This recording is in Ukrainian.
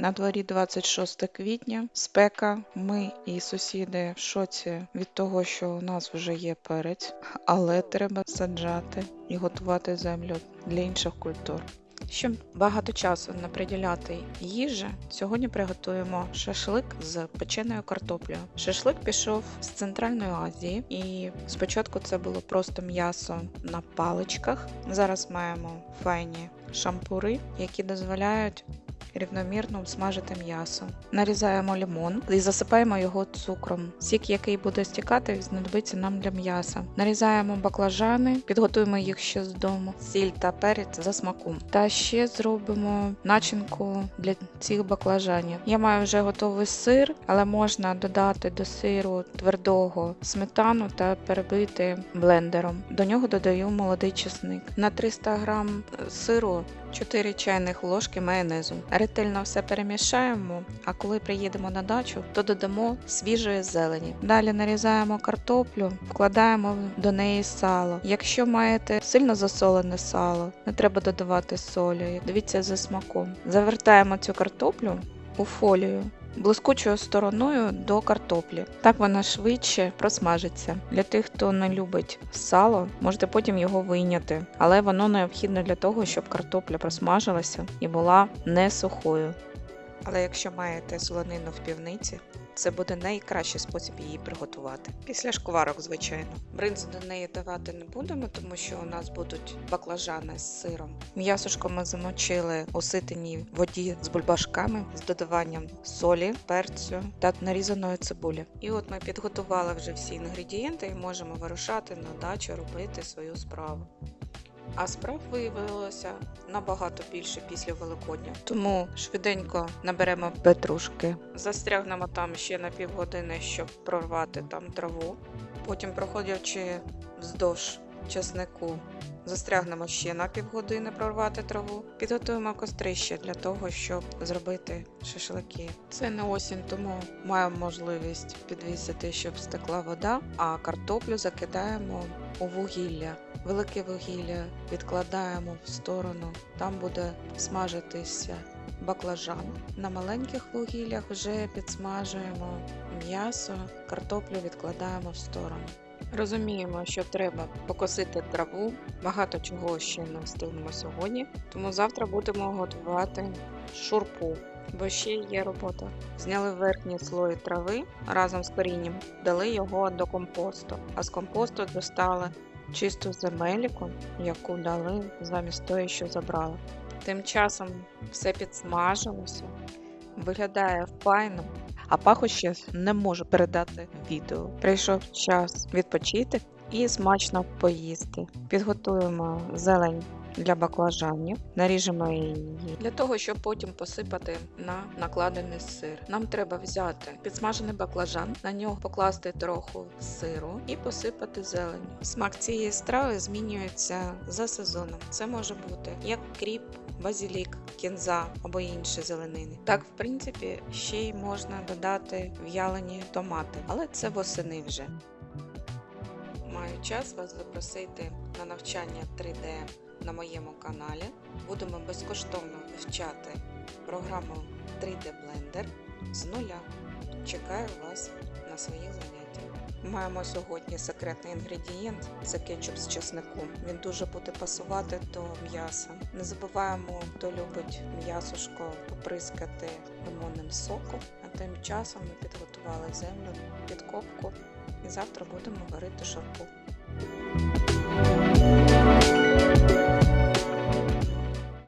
На дворі 26 квітня, спека. Ми і сусіди в шоці від того, що у нас вже є перець, але треба саджати і готувати землю для інших культур. Щоб багато часу не приділяти їжі, сьогодні приготуємо шашлик з печеною картоплею. Шашлик пішов з Центральної Азії, і спочатку це було просто м'ясо на паличках. Зараз маємо файні шампури, які дозволяють рівномірно смажити м'ясо. Нарізаємо лимон і засипаємо його цукром. Сік, який буде стікати, знадобиться нам для м'яса. Нарізаємо баклажани, підготуємо їх ще з дому, сіль та перець за смаком. Та ще зробимо начинку для цих баклажанів. Я маю вже готовий сир, але можна додати до сиру твердого сметану та перебити блендером. До нього додаю молодий чесник. На 300 грам сиру 4 чайних ложки майонезу. Ретельно все перемішаємо, а коли приїдемо на дачу, то додамо свіжої зелені. Далі нарізаємо картоплю, вкладаємо до неї сало. Якщо маєте сильно засолене сало, не треба додавати солі. Дивіться за смаком. Завертаємо цю картоплю у фолію. Блискучою стороною до картоплі. Так вона швидше просмажиться. Для тих, хто не любить сало, можете потім його вийняти, але воно необхідне для того, щоб картопля просмажилася і була не сухою. Але якщо маєте солонину в півниці, це буде найкращий спосіб її приготувати. Після шкварок, звичайно. Бринзу до неї давати не будемо, тому що у нас будуть баклажани з сиром. М'ясошко ми замочили у ситиній воді з бульбашками з додаванням солі, перцю та нарізаної цибулі. І от ми підготували вже всі інгредієнти і можемо вирушати на дачу робити свою справу. А справ виявилося набагато більше після Великодня. Тому швиденько наберемо петрушки, застрягнемо там ще на півгодини, щоб прорвати там траву. Потім, проходячи вздовж чеснику, застрягнемо ще на півгодини прорвати траву. Підготуємо кострище для того, щоб зробити шашлики. Це не осінь, тому маємо можливість підвісити, щоб стекла вода, а картоплю закидаємо у вугілля. Велике вугілля відкладаємо в сторону, там буде смажитися баклажан. На маленьких вугіллях вже підсмажуємо м'ясо, картоплю відкладаємо в сторону. Розуміємо, що треба покосити траву, багато чого ще не встигнемо сьогодні, тому завтра будемо готувати шурпу, бо ще є робота. Зняли верхній слой трави разом з корінням, дали його до компосту, а з компосту достали чисту земельку, яку дали замість тої, що забрали. Тим часом все підсмажилося, виглядає файно, а пахощі не можу передати відео. Прийшов час відпочити і смачно поїсти. Підготуємо зелень для баклажанів, наріжемо її для того, щоб потім посипати на накладений сир. Нам треба взяти підсмажений баклажан, на нього покласти трохи сиру і посипати зеленню. Смак цієї страви змінюється за сезоном. Це може бути як кріп, базілік, кінза або інші зеленини. Так, в принципі, ще й можна додати в'ялені томати, але це восени вже. Маю час вас запросити на навчання 3D на моєму каналі. Будемо безкоштовно вивчати програму 3D Blender з нуля. Чекаю вас на своїх заняттях. Маємо сьогодні секретний інгредієнт це кетчуп з чесником. Він дуже буде пасувати до м'яса. Не забуваємо, хто любить м'ясошко поприскати лимонним соком. А тим часом ми підготували землю під копку і завтра будемо варити шарпу.